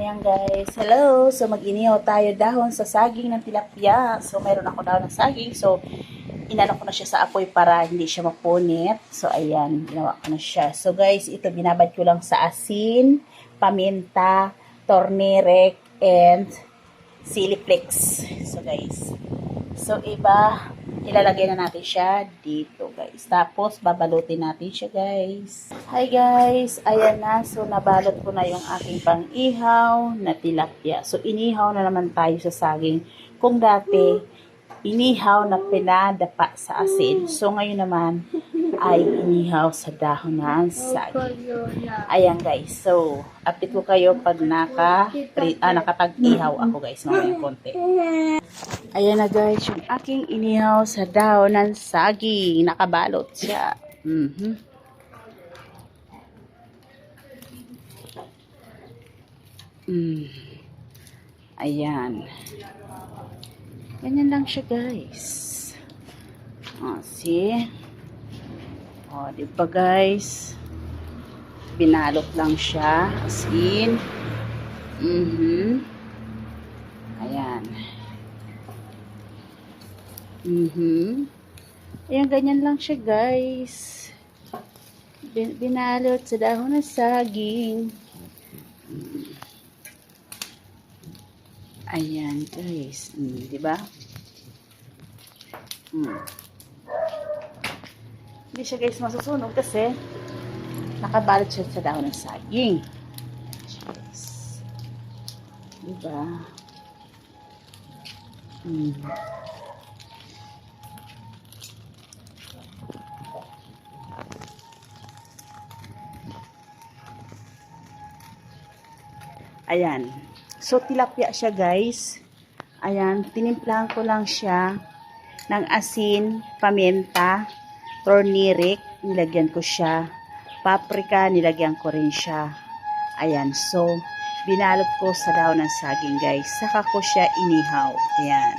Ayan guys, hello! So mag-inihaw tayo dahon sa saging ng tilapia. So meron ako dahon ng saging. So inano ko na siya sa apoy para hindi siya mapunit. So ayan, ginawa ko na siya. So guys, ito binabad ko lang sa asin, paminta, tornirek, and sili flakes. So guys, so iba, ilalagay na natin siya dito guys. Tapos babalutin natin siya guys. Hi guys, ayan na. So nabalot ko na yung aking pang-ihaw na tilapia. So inihaw na naman tayo sa saging. Kung dati, inihaw na pinadapa sa asin. So ngayon naman ay inihaw sa dahon ng saging. Ayan guys, so update ko kayo pag naka, ah, nakapag-ihaw ako guys, mamaya konti. Ayan na guys, yung aking inihaw sa dahon ng saging. Nakabalot siya. Mhm. Mm. Ayan. Ganyan lang siya guys. Oh, see? Oh, di ba guys? Binalot lang siya. As in. Mhm. Ayan. Mhm. Ayan, ganyan lang siya, guys. Bin binalot sa dahon ng saging. Ayan, guys. Mm, di ba? Mm. Hindi siya, guys, masusunog kasi nakabalot siya sa dahon ng saging. Guys. Di ba? Mm. Ayan. So, tilapia siya, guys. Ayan. Tinimplahan ko lang siya ng asin, paminta, tornirik. Nilagyan ko siya. Paprika, nilagyan ko rin siya. Ayan. So, binalot ko sa daon ng saging, guys. Saka ko siya inihaw. Ayan.